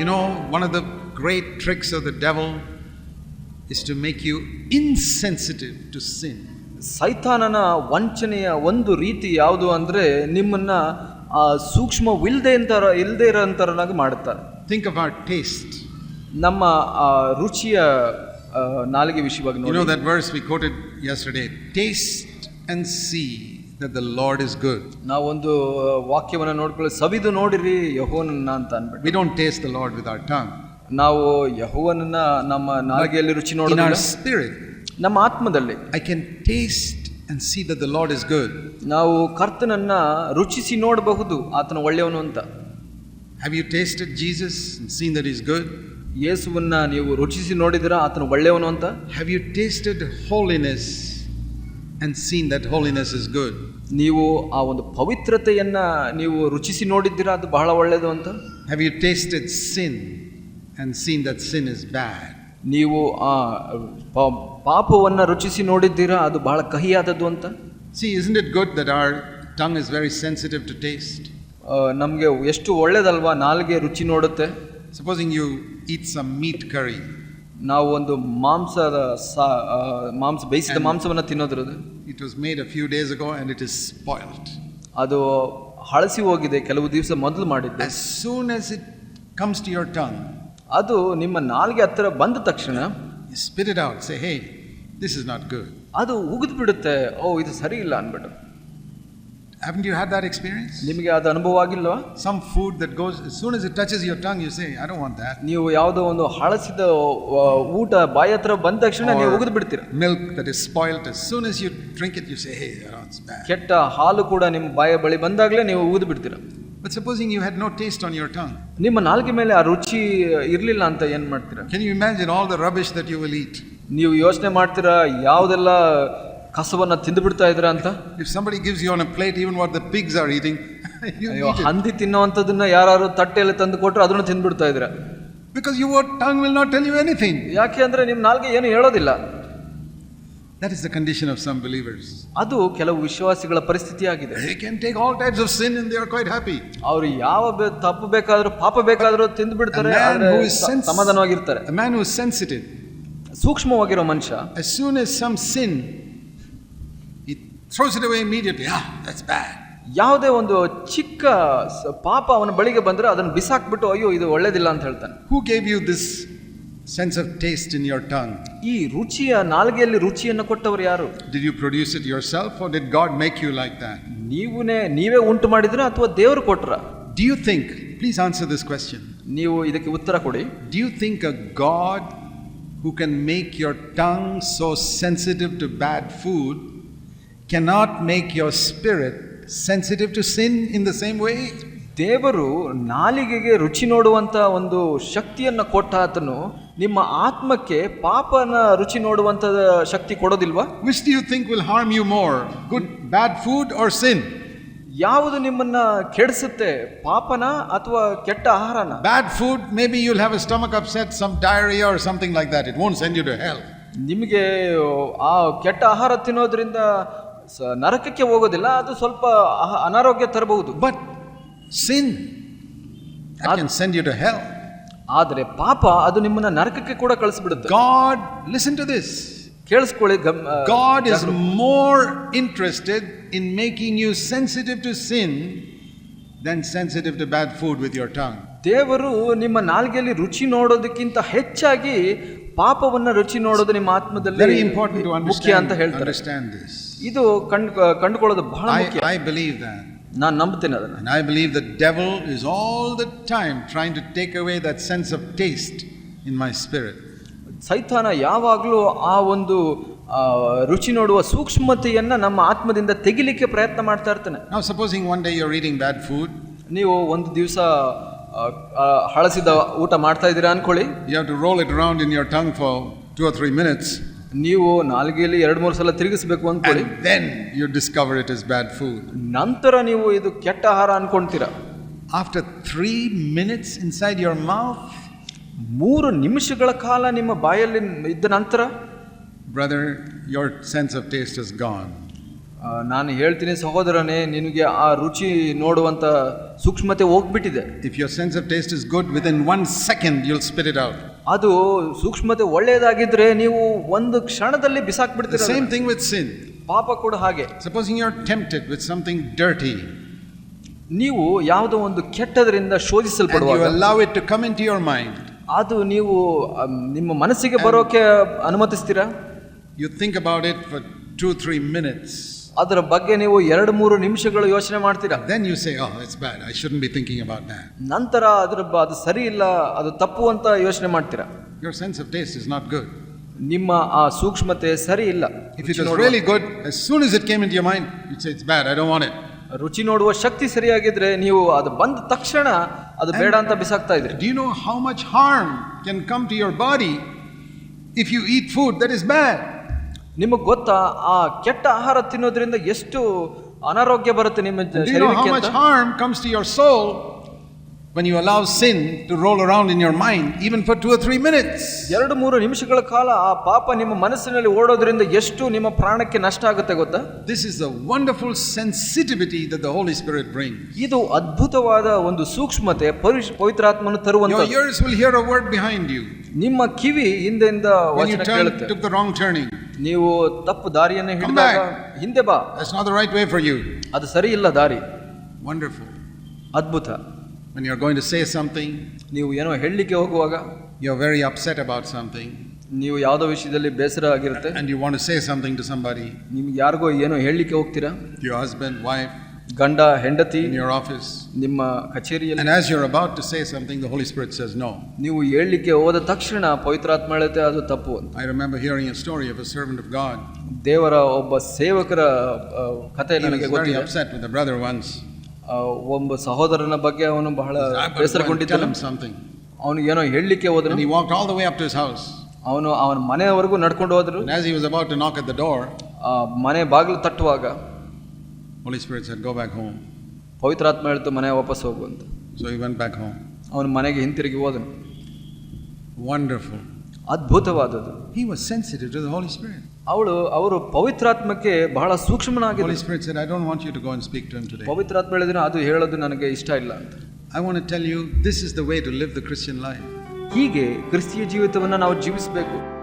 You know, one of the great tricks of the devil is to make you insensitive to sin. ಸೈತಾನನ ವಂಚನೆಯ ಒಂದು ರೀತಿ ಯಾವುದು ಅಂದರೆ ನಿಮ್ಮನ್ನ ಆ, ಸೂಕ್ಷ್ಮವಿಲ್ಲದೆ ಅಂತರ ಇಲ್ಲದೆ ಇರೋಂಥರನಾಗಿ ಮಾಡುತ್ತಾರೆ Think of our taste. ನಮ್ಮ ಆ, ರುಚಿಯ ಆ, ನಾಲಿಗೆ ವಿಷಯವಾಗಿ You know ನೋಡಿ that verse we quoted yesterday taste and see that the Lord is good. ನಾವೊಂದು ವಾಕ್ಯವನ್ನು ನೋಡ್ಕೊಳ್ಳಿ ಸವಿದು ನೋಡಿರಿ ಯಹೋವನನ್ನ ಅಂತ ಅನ್ಬಿಟ್ಟು We don't taste the Lord with our tongue. ನಾವು ಯಹೋವನನ್ನ ನಮ್ಮ ನಾಲಿಗೆಯಲ್ಲಿ ರುಚಿ In ನೋಡೋದಿಲ್ಲ our spirit, ನಮ್ಮ ಆತ್ಮದಲ್ಲಿ I can taste and see that the Lord is good. ನಾವು ಕರ್ತನನ್ನ ರುಚಿಸಿ ನೋಡಬಹುದು ಆತನ ಒಳ್ಳೆಯವನು ಅಂತ Have you tasted Jesus and seen that He's good? ಯೇಸುವನ್ನ ನೀವು ರುಚಿಸಿ ನೋಡಿದಿರಾ ಆತನ ಒಳ್ಳೆಯವನು ಅಂತ Have you tasted holiness And seen that holiness is good? ನೀವು ಆ ಒಂದು ಪವಿತ್ರತೆಯನ್ನ ನೀವು ರುಚಿಸಿ ನೋಡಿದ್ದೀರಾ ಅದು ಬಹಳ ಒಳ್ಳೆಯದು ಅಂತ Have you tasted sin and seen that sin is bad? ನೀವು ಆ ಪ- ಪಾಪವನ್ನ ರುಚಿಸಿ ನೋಡಿದ್ದೀರಾ ಅದು ಬಹಳ ಕಹಿಯಾದದ್ದು ಅಂತ See, isn't it good that our tongue is very sensitive to taste? ನಮಗೆ ಎಷ್ಟು ಒಳ್ಳೇದಲ್ವಾ ನಾಲ್ಗೆ ರುಚಿ ನೋಡುತ್ತೆ Supposing you eat some meat curry ನಾವು ಒಂದು ಮಾಂಸದ ಮಾಂಸ ಬೇಯಿಸಿದ ಮಾಂಸವನ್ನು ತಿನ್ನೋದ್ರದ? It was made a few days ago and it is spoiled ಅದು ಹಳಸಿ ಹೋಗಿದೆ ಕೆಲವು ದಿವಸ ಮೊದಲು ಮಾಡಿದ್ದೆ. As soon as it comes to your turn ಅದು ನಿಮ್ಮ ನಾಲ್ಗೆ ಹತ್ತಿರ ಬಂದ ತಕ್ಷಣ spit it out say hey this is not good ಅದು ಉಗಿದು ಬಿಡುತ್ತೆ ಓ ಇದು ಸರಿ ಇಲ್ಲ ಅಂದ್ಬಿಟ್ಟು. Haven't you had that experience? ನಿಮಗೆ ಅದು ಅನುಭವ ಆಗಿಲ್ವಾ Some food that goes, as soon as it touches your tongue, you say, I don't want that. ನೀವು ಯಾವುದೋ ಒಂದು ಹಳಸಿದ ಆ, ಊಟ ಬಾಯಿ ಹತ್ರ ಬಂದ ತಕ್ಷಣ ನೀವು Or ಉಗಿದು ಬಿಡ್ತೀರ milk that is spoiled, as soon as you drink it, you say, hey, oh, it's bad. ಕೆಟ್ಟ ಹಾಲು ಕೂಡ ನಿಮ್ಮ ಬಾಯ ಬಳಿ ಬಂದಾಗಲೇ ನೀವು ಉಗಿದು ಬಿಡ್ತೀರ But supposing you had no taste on your tongue, ನಿಮ್ಮ ನಾಲ್ಗೆ ಮೇಲೆ ಆ ರುಚಿ ಇರಲಿಲ್ಲ ಅಂತ ಏನು ಮಾಡ್ತೀರಾ can you imagine all the rubbish that you will eat? ನೀವು ಯೋಚನೆ ಮಾಡ್ತೀರಾ ಯಾವುದೆಲ್ಲ ಕಸವನ್ನ ತಿಂದು ಬಿಡ್ತಾ ಇದ್ರ ಅಂತ? If somebody gives you on a plate even what the pigs are eating ಅಯ್ಯೋ. ಹಂದಿ ತಿನ್ನುವಂಥದ್ದನ್ನ ಯಾರು ತಟ್ಟೆಯಲ್ಲಿ ತಂದು ಕೊಟ್ಟರು ಅದನ್ನು ತಿಂದ್ಬಿಡ್ತಾ because you your tongue will not tell you anything ಯಾಕೆ ಅಂದರೆ ನಿಮ್ಮ ನಾಲ್ಗೆ ಏನು ಹೇಳೋದಿಲ್ಲ. That is the condition of some believers ಅದು ಕೆಲವು ವಿಶ್ವಾಸಿಗಳ ಪರಿಸ್ಥಿತಿಯಾಗಿದೆ. ಆಗಿದೆ can take all types of sin and they are quite happy. ಅವ್ರು ಯಾವ ತಪ್ಪು ಬೇಕಾದರೂ ಪಾಪ ಬೇಕಾದರೂ ತಿಂದು ಬಿಡ್ತಾರೆ ಸಮಾಧಾನವಾಗಿರ್ತಾರೆ. ಮ್ಯಾನ್ is sensitive, ಸೂಕ್ಷ್ಮವಾಗಿರೋ ಮನುಷ್ಯ. As soon as some sin, throws it away immediately. Ah, that's bad. ಯಾವುದೇ ಒಂದು ಚಿಕ್ಕ ಸ- ಪಾಪ ಅವನ ಬಳಿಗೆ ಬಂದ್ರೆ ಅದನ್ನು ಬಿಸಾಕ್ಬಿಟ್ಟು ಅಯ್ಯೋ ಇದು ಒಳ್ಳೇದಿಲ್ಲ ಅಂತ ಹೇಳ್ತಾನೆ Who gave you this sense of taste in your tongue? ಈ ರುಚಿಯ ನಾಲ್ಗೆಯಲ್ಲಿ ರುಚಿಯನ್ನು ಕೊಟ್ಟವರು ಯಾರು Did you produce it yourself or did God make you like that? ನೀವುನೇ ನೀವೇ ಉಂಟು ಮಾಡಿದ್ರ ಅಥವಾ ದೇವರು ಕೊಟ್ರ Do you think, please answer this question, ನೀವು ಇದಕ್ಕೆ ಉತ್ತರ ಕೊಡಿ do you think a God who can make your tongue so sensitive to bad food cannot make your spirit sensitive to sin in the same way? ದೇವರು ನಾಲಿಗೆಗೆ ರುಚಿ noduvanta ಒಂದು shaktiyanna ಕೊಟ್ಟ ಆತನು ನಿಮ್ಮ ಆತ್ಮಕ್ಕೆ ಪಾಪನ ರುಚಿ ನೋಡುವಂತ ಶಕ್ತಿ ಕೊಡೋದಿಲ್ವಾ Which do you think will harm you more, good, bad food or sin? ಯಾವುದು ನಿಮ್ಮನ್ನ ಕೆಡಿಸುತ್ತೆ ಪಾಪನ ಅಥವಾ ಕೆಟ್ಟ ಆಹಾರನ Bad food, maybe you'll have a stomach upset, some diarrhea or something like that. It won't send you to hell. ನಿಮಗೆ ಆ ಕೆಟ್ಟ ಆಹಾರ ತಿನ್ನೋದ್ರಿಂದ ನರಕಕ್ಕೆ ಹೋಗೋದಿಲ್ಲ ಅದು ಸ್ವಲ್ಪ ಅನಾರೋಗ್ಯ ತರಬಹುದು But sin, I can send you to hell. ಆದರೆ ಪಾಪ ಅದು ನಿಮ್ಮನ್ನ ನರಕಕ್ಕೆ ಕೂಡ ಕಳಿಸ್ಬಿಡುತ್ತೆ God, listen to this. ಕೇಳಿಸ್ಕೊಳ್ಳಿ is ಜಾಗೃತಿ. more interested in making you sensitive to sin than sensitive to bad food with your tongue. ದೇವರು ನಿಮ್ಮ ನಾಲ್ಗೆಯಲ್ಲಿ ರುಚಿ ನೋಡೋದಕ್ಕಿಂತ ಹೆಚ್ಚಾಗಿ ಪಾಪವನ್ನ ರುಚಿ ನೋಡೋದು ನಿಮ್ಮ ಆತ್ಮದಲ್ಲಿ important to ಮುಖ್ಯ ಅಂತ ಹೇಳ್ತಾರೆ understand this. ಇದು ಕಂಡು ಕಂಡುಕೊಳ್ಳೋದು ಬಹಳ ಮುಖ್ಯ. ಐ ಬಿಲೀವ್ ನಾನು ನಂಬುತ್ತೇನೆ ಅದನ್ನ. I believe the devil is all the time trying to take away that sense of taste in my spirit ಸೈತಾನ ಯಾವಾಗಲೂ ಆ ಒಂದು ರುಚಿ ನೋಡುವ ಸೂಕ್ಷ್ಮತೆಯನ್ನು ನಮ್ಮ ಆತ್ಮದಿಂದ ತೆಗಿಲಿಕ್ಕೆ ಪ್ರಯತ್ನ ಮಾಡ್ತಾ ಇರ್ತಾನೆ. ನಾವು suppose one day you eating bad food ನೀವು ಒಂದು ದಿವಸ ಹಳಸಿದ ಊಟ ಮಾಡ್ತಾ ಇದ್ದೀರಾ ಅನ್ಕೊಳ್ಳಿ. You have to roll it round in your tongue for two or three minutes ನೀವು ನಾಲ್ಗೆಯಲ್ಲಿ ಎರಡು ಮೂರು ಸಲ ತಿರುಗಿಸ್ಬೇಕು ಅಂದ್ಕೊಳ್ಳಿ then you discover it is bad food. ನಂತರ ನೀವು ಇದು ಕೆಟ್ಟ ಆಹಾರ ಅನ್ಕೊಂತೀರಾ after three minutes inside your mouth ಮೂರು ನಿಮಿಷಗಳ ಕಾಲ ನಿಮ್ಮ ಬಾಯಲ್ಲಿ ಇದ್ದ ನಂತರ brother your sense of taste is gone. ನಾನು ಹೇಳ್ತೀನಿ ಸಹೋದರನೇ ನಿನಗೆ ಆ ರುಚಿ ನೋಡುವಂಥ ಸೂಕ್ಷ್ಮತೆ ಹೋಗ್ಬಿಟ್ಟಿದೆ. If your sense of taste is good with in one second you'll it out ಅದು ಸೂಕ್ಷ್ಮತೆ ಒಳ್ಳೆಯದಾಗಿದ್ದರೆ ನೀವು ಒಂದು ಕ್ಷಣದಲ್ಲಿ ಬಿಸಾಕ್ಬಿಡ್ತೀರಿ ಸೇಮ್ ಥಿಂಗ್ ವಿತ್ ಸಿನ್ ಪಾಪ ಕೂಡ ಹಾಗೆ. Supposing you are tempted with something dirty ನೀವು ಯಾವುದೋ ಒಂದು ಕೆಟ್ಟದರಿಂದ ಶೋಧಿಸಲ್ಪಡುವ allow it to come in your mind ಅದು ನೀವು ನಿಮ್ಮ ಮನಸ್ಸಿಗೆ ಬರೋಕೆ ಅನುಮತಿಸ್ತೀರಾ? You think about it for two three minutes ಅದರ ಬಗ್ಗೆ ನೀವು ಎರಡು ಮೂರು ನಿಮಿಷಗಳು ಯೋಚನೆ ಮಾಡ್ತೀರಾ Then you say, Oh, it's bad. I shouldn't be thinking about that. ನಂತರ ಅದರ ಬ- ಅದು ಸರಿ ಇಲ್ಲ ಅದು ತಪ್ಪು ಅಂತ ಯೋಚನೆ ಮಾಡ್ತೀರಾ Your sense of taste is not good. ನಿಮ್ಮ ಆ ಸೂಕ್ಷ್ಮತೆ ಸರಿ ಇಲ್ಲ If it ರುಚಿ was ನೋಡುವ- really good, as soon as it came into your mind, you'd say, It's bad. I don't want it. ರುಚಿ ನೋಡುವ ಶಕ್ತಿ ಸರಿಯಾಗಿದ್ರೆ ನೀವು ಅದು ಬಂದ ತಕ್ಷಣ ಅದು ಬೇಡ ಅಂತ ಬಿಸಾಕ್ತಾ ಇದ್ರಿ Do you know how much harm can come to your body if you eat food that is bad? ನಿಮಗೆ ಗೊತ್ತಾ ಆ ಕೆಟ್ಟ ಆಹಾರ ತಿನ್ನೋದ್ರಿಂದ ಎಷ್ಟು ಅನಾರೋಗ್ಯ ಬರುತ್ತೆ ನಿಮ್ಮ Do you know how ಶರೀರಕ್ಕೆ much ಅಂತ? harm comes to your soul when you allow sin to roll around in your mind, even for two or three minutes? ಎರಡು ಮೂರು ನಿಮಿಷಗಳ ಕಾಲ ಆ ಪಾಪ ನಿಮ್ಮ ಮನಸ್ಸಿನಲ್ಲಿ ಓಡೋದ್ರಿಂದ ಎಷ್ಟು ನಿಮ್ಮ ಪ್ರಾಣಕ್ಕೆ ನಷ್ಟ ಆಗುತ್ತೆ ಗೊತ್ತಾ This is the wonderful sensitivity that the Holy Spirit brings. ಇದು ಅದ್ಭುತವಾದ ಒಂದು ಸೂಕ್ಷ್ಮತೆ ಪರಿಶ್- ಪವಿತ್ರಾತ್ಮನು Your ತರುವಂತ ears will hear a word behind you ನಿಮ್ಮ ಕಿವಿ ಹಿಂದೆಯಿಂದ when you ವಚನ turn, ಕೇಳುತ್ತೆ took the wrong turning. ನೀವು ತಪ್ಪು ದಾರಿಯನ್ನು ಹಿಡಿದಾಗ ಹಿಂದೆ ಬಾ that's not the right way for you ಅದು ಸರಿ ಇಲ್ಲ ದಾರಿ ವಂಡರ್ಫುಲ್ ಅದ್ಭುತ When are going to say something, ನೀವು ಏನೋ ಹೇಳಲಿಕ್ಕೆ ಹೋಗುವಾಗ you're very upset about something, ನೀವು ಯಾವುದೋ ವಿಷಯದಲ್ಲಿ ಬೇಸರ ಆಗಿರುತ್ತೆ and you want to say something to somebody, ನಿಮ್ಗೆ ಯಾರಿಗೋ ಏನೋ ಹೇಳಲಿಕ್ಕೆ ಹೋಗ್ತೀರಾ your husband, wife, ಗಂಡ ಹೆಂಡತಿ in your office, ನಿಮ್ಮ ಕಚೇರಿಯಲ್ಲಿ and as you're about to say something, the Holy Spirit says no. ನೀವು ಹೇಳಲಿಕ್ಕೆ ಹೋದ ತಕ್ಷಣ ಪವಿತ್ರಾತ್ಮ ಹೇಳುತ್ತೆ ಅದು ತಪ್ಪು ಅಂತ I remember hearing a story of a servant of God. ದೇವರ ಒಬ್ಬ ಸೇವಕರ ಆ, ಕಥೆ He was ನನಗೆ very ಗೊತ್ತಿದೆ upset with a brother once. ಆ, ಒಬ್ಬ ಸಹೋದರನ ಬಗ್ಗೆ ಅವನು ಬಹಳ I better go and him something. ಅವನು ಏನೋ ಹೇಳಲಿಕ್ಕೆ ಹೋದನು he walked all the way up to his house. ಅವನು ಅವನ ಮನೆಯವರೆಗೂ ನಡ್ಕೊಂಡು ಹೋದ್ರು And as he was about to knock at the door, ಆ ಮನೆ ಬಾಗಿಲು ತಟ್ಟುವಾಗ Holy Spirit sir go back home ಪವಿತ್ರಾತ್ಮ ಹೇಳ್ತು ಮನೆ ವಾಪಸ್ ಹೋಗು ಅಂತ. ಸೊ ಈ ವೆನ್ ಬ್ಯಾಕ್ ಹೋಮ್ ಅವನ ಮನೆಗೆ ಹಿಂತಿರುಗಿ ಹೋದನು. Wonderful ಅದ್ಭುತವಾದದ್ದು. He was sensitive to the spirit ಅವಳು ಅವರು ಪವಿತ್ರಾತ್ಮಕ್ಕೆ ಬಹಳ ಸೂಕ್ಷ್ಮನಾಗಿ holy spirit sir I don't want you to go speak to him today ಹೇಳಿದ್ರೆ ಅದು ಹೇಳೋದು ನನಗೆ ಇಷ್ಟ ಇಲ್ಲ ಅಂತ. I want tell you this is the way to live the Christian life ಹೀಗೆ ಕ್ರಿಸ್ತೀಯ ಜೀವಿತವನ್ನು ನಾವು ಜೀವಿಸಬೇಕು.